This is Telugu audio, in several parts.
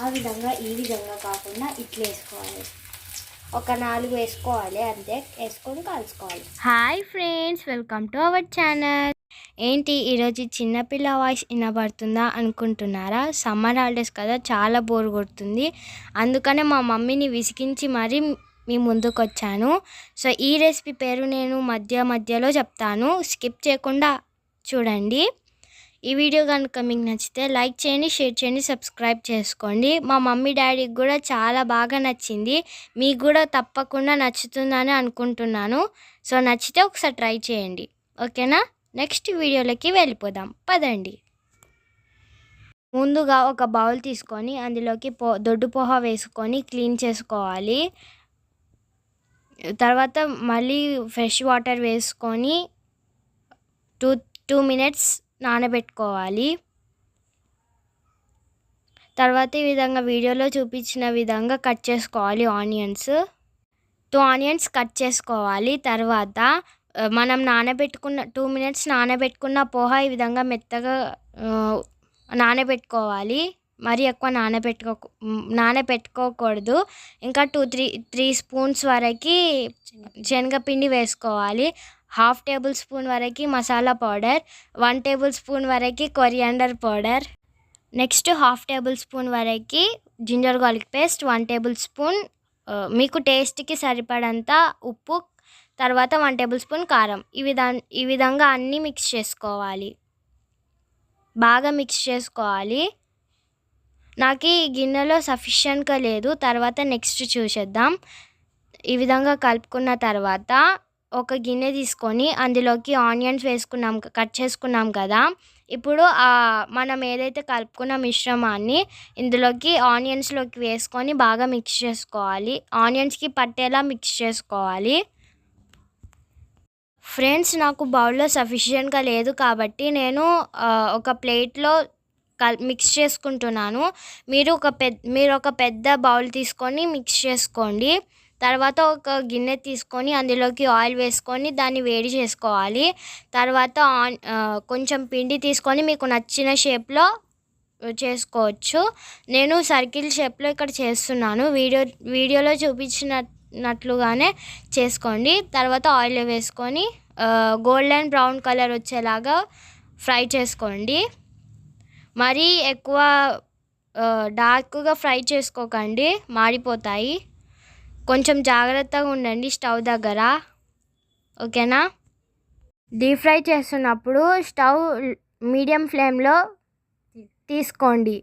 ఆ విధంగా ఈ విధంగా కాకుండా ఇట్లా వేసుకోవాలి. ఒక నాలుగు వేసుకోవాలి అంతే. వేసుకొని కలుసుకోవాలి. Hi friends welcome to our channel. ఏంటి ఈరోజు చిన్నపిల్ల వాయిస్ వినబడుతుందా అనుకుంటున్నారా? సమ్మర్ హాలిడేస్ కదా చాలా బోర్ కొడుతుంది. అందుకనే మా మమ్మీని విసిగించి మరీ మీ ముందుకు వచ్చాను సో ఈ రెసిపీ పేరు నేను మధ్య మధ్యలో చెప్తాను. స్కిప్ చేయకుండా చూడండి. ఈ వీడియో కనుక మీకు నచ్చితే లైక్ చేయండి షేర్ చేయండి సబ్స్క్రైబ్ చేసుకోండి. మా మమ్మీ డాడీకి కూడా చాలా బాగా నచ్చింది. మీకు కూడా తప్పకుండా నచ్చుతుందని అనుకుంటున్నాను. సో నచ్చితే ఒకసారి ట్రై చేయండి. ఓకేనా? నెక్స్ట్ వీడియోలోకి వెళ్ళిపోదాం. పదండి. ముందుగా ఒక బౌల్ తీసుకొని అందులోకి పో దొడ్డు పోహ వేసుకొని క్లీన్ చేసుకోవాలి. తర్వాత మళ్ళీ ఫ్రెష్ వాటర్ వేసుకొని టూ టూ మినిట్స్ నానబెట్టుకోవాలి. తర్వాత ఈ విధంగా వీడియోలో చూపించిన విధంగా కట్ చేసుకోవాలి ఆనియన్స్. టూ ఆనియన్స్ కట్ చేసుకోవాలి. తర్వాత మనం నానబెట్టుకున్న టూ మినిట్స్ నానబెట్టుకున్న పోహ ఈ విధంగా మెత్తగా నానబెట్టుకోవాలి. మరీ ఎక్కువ నానబెట్టుకో నానబెట్టుకోకూడదు. ఇంకా టూ త్రీ త్రీ స్పూన్స్ వరకు శనగపిండి వేసుకోవాలి. హాఫ్ టేబుల్ స్పూన్ వరకు masala powder one tablespoon వరకు coriander powder. Next half tablespoon వరకు ginger garlic paste one tablespoon మీకు టేస్ట్కి సరిపడంత ఉప్పు తర్వాత వన్ టేబుల్ స్పూన్ కారం. ఈ విధా ఈ విధంగా అన్నీ మిక్స్ చేసుకోవాలి. బాగా మిక్స్ చేసుకోవాలి. నాకు ఈ గిన్నెలో సఫిషియెంట్గా లేదు తర్వాత నెక్స్ట్ చూసేద్దాం. ఈ విధంగా కలుపుకున్న తర్వాత ఒక గిన్నె తీసుకొని అందులోకి ఆనియన్స్ వేసుకున్నాం కట్ చేసుకున్నాం కదా. ఇప్పుడు మనం ఏదైతే కలుపుకున్న మిశ్రమాన్ని ఇందులోకి ఆనియన్స్లోకి వేసుకొని బాగా మిక్స్ చేసుకోవాలి. ఆనియన్స్కి పట్టేలా మిక్స్ చేసుకోవాలి. ఫ్రెండ్స్ నాకు బౌల్లో సఫిషియెంట్గా లేదు కాబట్టి నేను ఒక ప్లేట్లో కల్ మిక్స్ చేసుకుంటున్నాను. మీరు ఒక పెద్ద మీరు ఒక పెద్ద బౌల్ తీసుకొని మిక్స్ చేసుకోండి. తర్వాత ఒక గిన్నె తీసుకొని అందులోకి ఆయిల్ వేసుకొని దాన్ని వేడి చేసుకోవాలి. తర్వాత ఆన్ కొంచెం పిండి తీసుకొని మీకు నచ్చిన షేప్లో చేసుకోవచ్చు. నేను సర్కిల్ షేప్లో ఇక్కడ చేస్తున్నాను. వీడియో వీడియోలో చూపించినట్లుగానే చేసుకోండి. తర్వాత ఆయిల్ వేసుకొని గోల్డెన్ బ్రౌన్ కలర్ వచ్చేలాగా ఫ్రై చేసుకోండి. మరీ ఎక్కువ డార్క్గా ఫ్రై చేసుకోకండి. మాడిపోతాయి. కొంచెం జాగ్రత్తగా ఉండండి స్టవ్ దగ్గర. ఓకేనా? డీప్ ఫ్రై చేస్తున్నప్పుడు స్టవ్ మీడియం ఫ్లేమ్లో తీసుకోండి.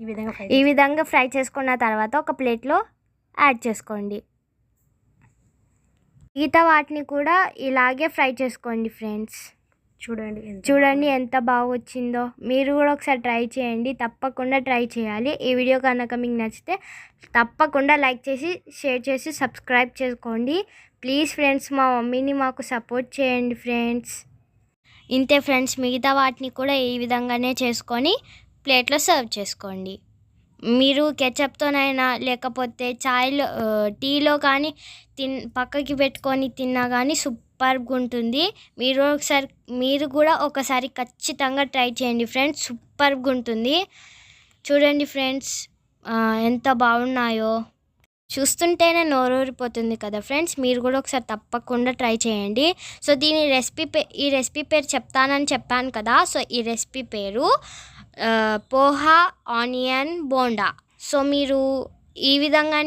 ఈ విధంగా ఫ్రై ఈ విధంగా ఫ్రై చేసుకున్న తర్వాత ఒక ప్లేట్లో యాడ్ చేసుకోండి. మిగతా వాటిని కూడా ఇలాగే ఫ్రై చేసుకోండి ఫ్రెండ్స్. చూడండి చూడండి ఎంత బాగా వచ్చిందో మీరు కూడా ఒకసారి ట్రై చేయండి. తప్పకుండా ట్రై చేయాలి. ఈ వీడియో కనుక మీకు నచ్చితే తప్పకుండా లైక్ చేసి షేర్ చేసి సబ్స్క్రైబ్ చేసుకోండి. ప్లీజ్ ఫ్రెండ్స్ మా మమ్మీని మాకు సపోర్ట్ చేయండి ఫ్రెండ్స్. ఇంతే ఫ్రెండ్స్ మిగతా వాటిని కూడా ఈ విధంగానే చేసుకొని ప్లేట్లో సర్వ్ చేసుకోండి. మీరు కెచప్తోనైనా లేకపోతే చాయ్లో టీలో కానీ తిన్ పక్కకి పెట్టుకొని తిన్నా కానీ సూపర్గా ఉంటుంది. మీరు ఒకసారి మీరు కూడా ఒకసారి ఖచ్చితంగా ట్రై చేయండి ఫ్రెండ్స్. సూపర్గా ఉంటుంది. చూడండి ఫ్రెండ్స్ ఎంత బాగున్నాయో. చూస్తుంటేనే నోరూరిపోతుంది కదా ఫ్రెండ్స్. మీరు కూడా ఒకసారి తప్పకుండా ట్రై చేయండి. సో దీని రెసిపీ పే ఈ రెసిపీ పేరు చెప్తానని చెప్పాను కదా. సో ఈ రెసిపీ పేరు పోహా ఆనియన్ బోండా. సో మీరు ఈ విధంగా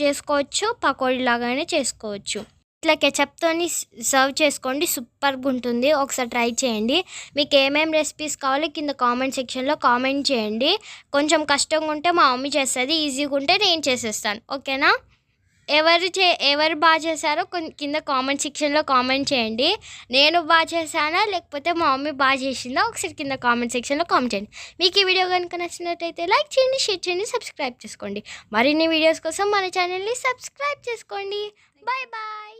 చేసుకోవచ్చు పకోడీ లాగానే చేసుకోవచ్చు. ఇట్లా కెచప్తోని సర్వ్ చేసుకోండి. సూపర్గా ఉంటుంది ఒకసారి ట్రై చేయండి. మీకు ఏమేమి రెసిపీస్ కావాలో కింద కామెంట్ సెక్షన్లో కామెంట్ చేయండి. కొంచెం కష్టంగా ఉంటే మా మమ్మీ చేస్తుంది. ఈజీగా ఉంటే నేను చేసేస్తాను. ఓకేనా? ఎవరు చే ఎవరు బాగా చేశారో కింద కామెంట్ సెక్షన్లో కామెంట్ చేయండి. నేను బాగా చేశానా? లేకపోతే మా మమ్మీ బాగా చేసిందా? ఒకసారి కింద కామెంట్ సెక్షన్లో కామెంట్ చేయండి. మీకు ఈ వీడియో కనుక నచ్చినట్టయితే లైక్ చేయండి షేర్ చేయండి సబ్స్క్రైబ్ చేసుకోండి. మరిన్ని వీడియోస్ కోసం మన ఛానల్ని సబ్స్క్రైబ్ చేసుకోండి. Bye bye